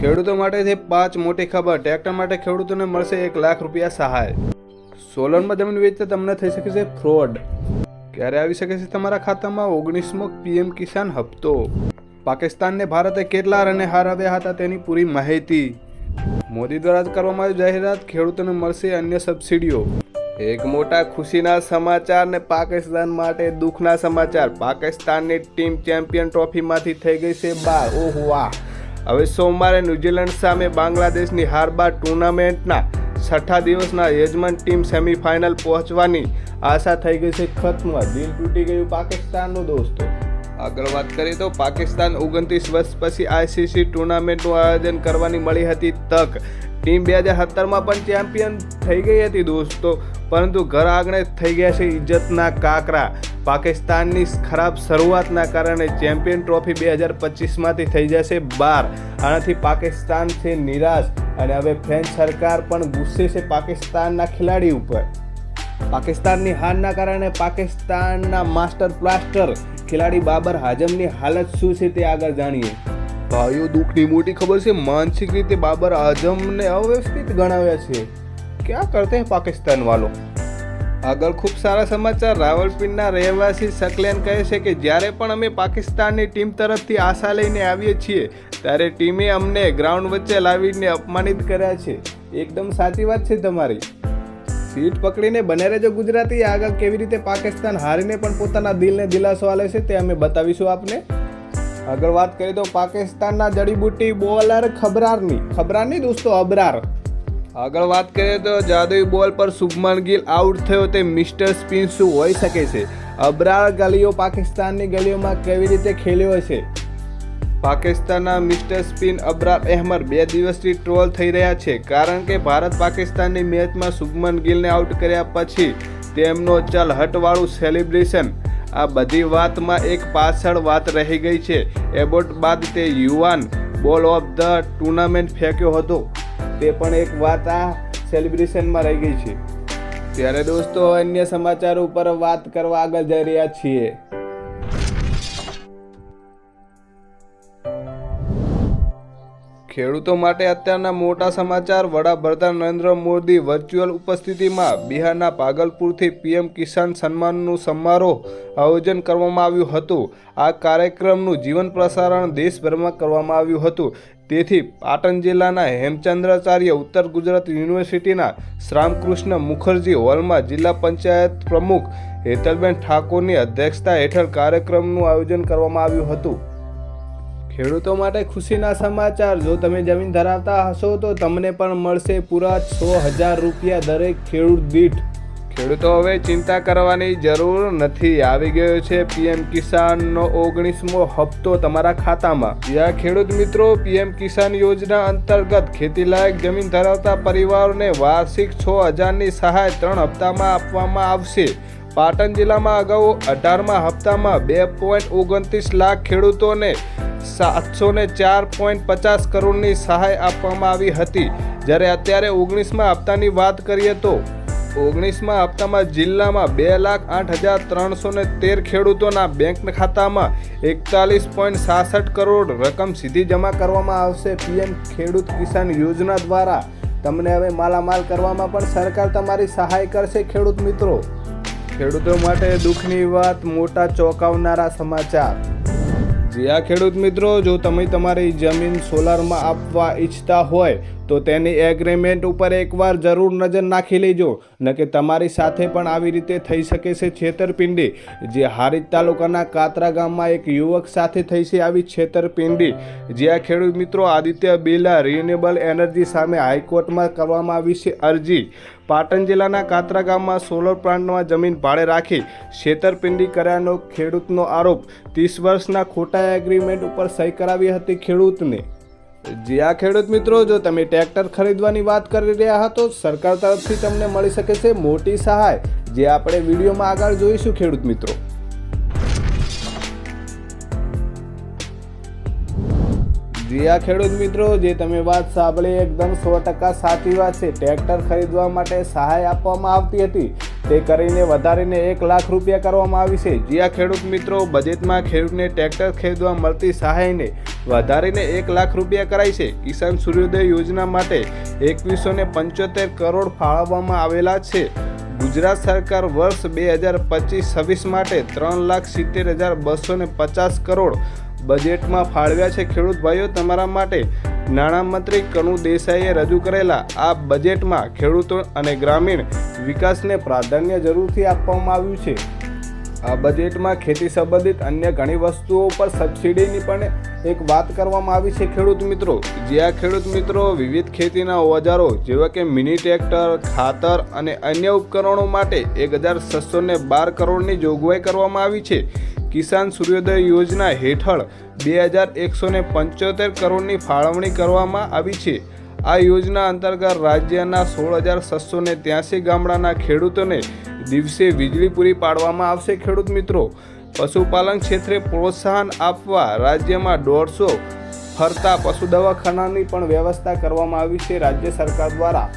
ખેડૂતો માટે છે પાંચ મોટી ખબર. ટ્રેક્ટર માટે ખેડૂતોને મળશે એક લાખ રૂપિયા સહાય. સોલરમાં જમીન વેચતા તમને થઈ શકે છે ફ્રોડ. ક્યારે આવી શકે છે તમારા ખાતામાં? ઓગણીસમો પીએમ કિસાન હપ્તો. પાકિસ્તાનને ભારતે કેટલા રને હારાવ્યા હતા તેની પૂરી માહિતી. મોદી દ્વારા કરવામાં આવી જાહેરાત. ખેડૂતોને મળશે અન્ય સબસિડીઓ. એક મોટા ખુશીના સમાચાર ને પાકિસ્તાન માટે દુઃખના સમાચાર. પાકિસ્તાનની ટીમ ચેમ્પિયન ટ્રોફીમાંથી થઈ ગઈ છે બાર. ઓહ વાહ. હવે સોમવારે ન્યૂઝીલેન્ડ સામે બાંગ્લાદેશની હાર બાદ ટુર્નામેન્ટના છઠ્ઠા દિવસના યજમાન ટીમ સેમીફાઇનલ પહોંચવાની આશા થઈ ગઈ છે. ખત્મ દિલ તૂટી ગયું પાકિસ્તાનનું દોસ્તો. આગળ વાત કરીએ તો પાકિસ્તાન ઓગણત્રીસ વર્ષ પછી આઈસીસી ટુર્નામેન્ટનું આયોજન કરવાની મળી હતી તક. ટીમ બે હજાર સત્તરમાં પણ ચેમ્પિયન થઈ ગઈ હતી દોસ્તો પરંતુ ઘર આંગણે થઈ ગયા છે ઇજ્જતના કાકરા. પાકિસ્તાનની ખરાબ શરૂઆતના કારણે ચેમ્પિયન ટ્રોફી બે હજાર પચીસમાંથી થઈ જશે બાર. આનાથી પાકિસ્તાન છે નિરાશ અને હવે ફ્રેન્ચ સરકાર પણ ગુસ્સે છે પાકિસ્તાનના ખેલાડી ઉપર. પાકિસ્તાનની હારના કારણે પાકિસ્તાનના માસ્ટર પ્લાસ્ટર ખેલાડી બાબર હાજમની હાલત શું છે તે આગળ જાણીએ. ભાઈઓ દુઃખની મોટી ખબર છે, માનસિક રીતે બાબર આઝમને અવ્યવસ્થિત ગણાવ્યા છે. ક્યાં કરતે હૈ પાકિસ્તાન વાલો? આગળ ખૂબ સારા સમાચાર, રાવલપિંડના રહેવાસી સકલેન કહે છે કે, જ્યારે પણ અમે પાકિસ્તાનની ટીમ તરફથી આશા લઈને આવીએ છીએ, ત્યારે ટીમે અમને ગ્રાઉન્ડ વચ્ચે લાવીને અપમાનિત કર્યા છે. એકદમ સાચી વાત છે તમારી. સીટ પકડીને બને રહેજો ગુજરાતી. આગળ કેવી રીતે પાકિસ્તાન હારીને પણ પોતાના દિલને દિલાસો આલે છે તે અમે બતાવીશું આપને. આગળ વાત કરીએ તો પાકિસ્તાનના જડીબુટ્ટી બોલર ખબરારની. ખબરારની દોસ્તો, અબરાર. આગળ વાત કરીએ તો જાદુઈ બોલ પર શુભમન ગિલ આઉટ થયો તે મિસ્ટર સ્પિન શું હોઈ શકે છે? અબરાર ગલીઓ પાકિસ્તાનની ગલીઓમાં કેવી રીતે ખેલ્યો છે? પાકિસ્તાનના મિસ્ટર સ્પિન અબરાર અહેમદ બે દિવસથી ટ્રોલ થઈ રહ્યા છે કારણ કે ભારત પાકિસ્તાનની મેચમાં શુભમન ગિલને આઉટ કર્યા પછી તેમનો ચલ હટવાળું સેલિબ્રેશન આ બધી વાતમાં એક પાછળ વાત રહી ગઈ છે. એબોટ બાદ તે યુવાન બોલ ઓફ ધ ટુર્નામેન્ટ ફેંક્યો હતો. તે પણ એક વાત આ સેલિબ્રેશનમાં રહી ગઈ છે. ત્યારે દોસ્તો, અન્ય સમાચાર ઉપર વાત કરવા આગળ જઈ રહ્યા છીએ. ખેડૂતો માટે અત્યારના મોટા સમાચાર. વડાપ્રધાન નરેન્દ્ર મોદી વર્ચ્યુઅલ ઉપસ્થિતિમાં બિહારના પાગલપુરથી પીએમ કિસાન સન્માનનું સમારોહ આયોજન કરવામાં આવ્યું હતું. આ કાર્યક્રમનું જીવન પ્રસારણ દેશભરમાં કરવામાં આવ્યું હતું. તેથી પાટણ જિલ્લાના હેમચંદ્રાચાર્ય, ઉત્તર ગુજરાત યુનિવર્સિટીના શ્રામકૃષ્ણ મુખર્જી હોલમાં જિલ્લા પંચાયત પ્રમુખ હેતલબેન ઠાકોરની અધ્યક્ષતા હેઠળ કાર્યક્રમનું આયોજન કરવામાં આવ્યું હતું. ખેડૂતો માટે ખુશીના સમાચાર. જો તમે જમીન ધરાવતા હશો તો તમને પણ મળશે પૂરા છ હજાર રૂપિયા દરેક ખેડૂત દીઠ. ખેડૂતો હવે ચિંતા કરવાની જરૂર નથી. આવી ગયો છે પીએમ કિસાનનો ઓગણીસમો હપ્તો તમારા ખાતામાં. જ્યાં ખેડૂત મિત્રો, પીએમ કિસાન યોજના અંતર્ગત ખેતીલાયક જમીન ધરાવતા પરિવારોને વાર્ષિક છ હજારની સહાય ત્રણ હપ્તામાં આપવામાં આવશે. પાટણ જિલ્લામાં અગાઉ અઢારમા હપ્તામાં બે પોઈન્ટ ઓગણત્રીસ લાખ ખેડૂતોને સાતસો ને ચાર પોઈન્ટ પચાસ કરોડની સહાય આપવામાં આવી હતી. જ્યારે અત્યારે ઓગણીસમાં હપ્તાની વાત કરીએ તો ઓગણીસમાં હપ્તામાં જિલ્લામાં બે લાખ આઠ હજાર ત્રણસો ને તેર ખેડૂતોના બેંક ખાતામાં એકતાલીસ પોઈન્ટ સાસઠ કરોડ રકમ સીધી જમા કરવામાં આવશે. પીએમ ખેડૂત કિસાન યોજના દ્વારા તમને હવે માલામાલ કરવામાં પણ સરકાર તમારી સહાય કરશે ખેડૂત મિત્રો. ખેડૂતો માટે દુઃખની વાત, મોટા ચોંકાવનારા સમાચાર. જી આ ખેડૂત મિત્રો, જો તમે તમારી જમીન સોલારમાં આપવા ઈચ્છતા હોય, તો તેની એગ્રીમેન્ટ ઉપર એકવાર જરૂર નજર નાખી લેજો. ન કે તમારી સાથે પણ આવી રીતે થઈ શકે છે છેતરપિંડી. જે હારીજ તાલુકાના કાતરા ગામમાં એક યુવક સાથે થઈ છે આવી છેતરપિંડી. જે આ ખેડૂત મિત્રો, આદિત્ય બિરલા રિન્યુએબલ એનર્જી સામે હાઈકોર્ટમાં કરવામાં આવી છે અરજી. પાટણ જિલ્લાના કાતરા ગામમાં સોલર પ્લાન્ટમાં જમીન ભાડે રાખી છેતરપિંડી કર્યાનો ખેડૂતનો આરોપ. ત્રીસ વર્ષના ખોટા એગ્રીમેન્ટ ઉપર સહી કરાવી હતી ખેડૂતને. જી આ ખેડૂત મિત્રો, જો તમે ટ્રેક્ટર ખરીદવાની વાત કરી રહ્યા હતો સરકાર તરફથી તમને મળી શકે છે મોટી સહાય. જે આપણે વિડીયોમાં આગળ જોઈશું ખેડૂત મિત્રો. જી ખેડૂત મિત્રો, જે તમે વાત સાંભળી એકદમ સો ટકા સાચી વાત છે. ટ્રેક્ટર ખરીદવા માટે સહાય આપવામાં આવતી હતી. તે કરીને વધારીને એક લાખ રૂપિયા કરવામાં આવી છે. જ્યાં ખેડૂત મિત્રો, બજેટમાં ખેડૂતને ટ્રેક્ટર ખરીદવા મળતી સહાયને વધારીને એક લાખ રૂપિયા કરાઈ છે. કિસાન સૂર્યોદય યોજના માટે એકવીસો ને પંચોતેર કરોડ ફાળવવામાં આવેલા છે. ગુજરાત સરકાર વર્ષ બે હજાર પચીસ છવ્વીસ માટે ત્રણ લાખ સિત્તેર હજાર બસો ને પચાસ કરોડ બજેટમાં ફાળવ્યા છે. ખેડૂત ભાઈઓ, તમારા માટે નાણામંત્રી કનુ દેસાઈએ રજૂ કરેલા આ બજેટમાં ખેડૂતો અને ગ્રામીણ વિકાસને પ્રાધાન્ય જરૂરથી આપવામાં આવ્યું છે. આ બજેટમાં ખેતી સંબંધિત અન્ય ઘણી વસ્તુઓ પર સબસિડીની પણ એક વાત કરવામાં આવી છે ખેડૂત મિત્રો. જે આ ખેડૂત મિત્રો વિવિધ ખેતીના ઓજારો જેવા કે મિની ટ્રેક્ટર, ખાતર અને અન્ય ઉપકરણો માટે એક હજાર છસો ને બાર કરોડની જોગવાઈ કરવામાં આવી છે. કિસાન સૂર્યોદય યોજના હેઠળ બે હજાર એકસો ને પંચોતેર કરોડની ફાળવણી કરવામાં આવી છે. આ યોજના અંતર્ગત રાજ્યના સોળ હજાર છસો ને ત્યાસી ગામડાના ખેડૂતોને દિવસે વીજળી પૂરી પાડવામાં આવશે ખેડૂત મિત્રો. પશુપાલન ક્ષેત્રે પ્રોત્સાહન આપવા રાજ્યમાં દોઢસો ફરતા પશુ દવાખાનાની પણ વ્યવસ્થા કરવામાં આવી છે. રાજ્ય સરકાર દ્વારા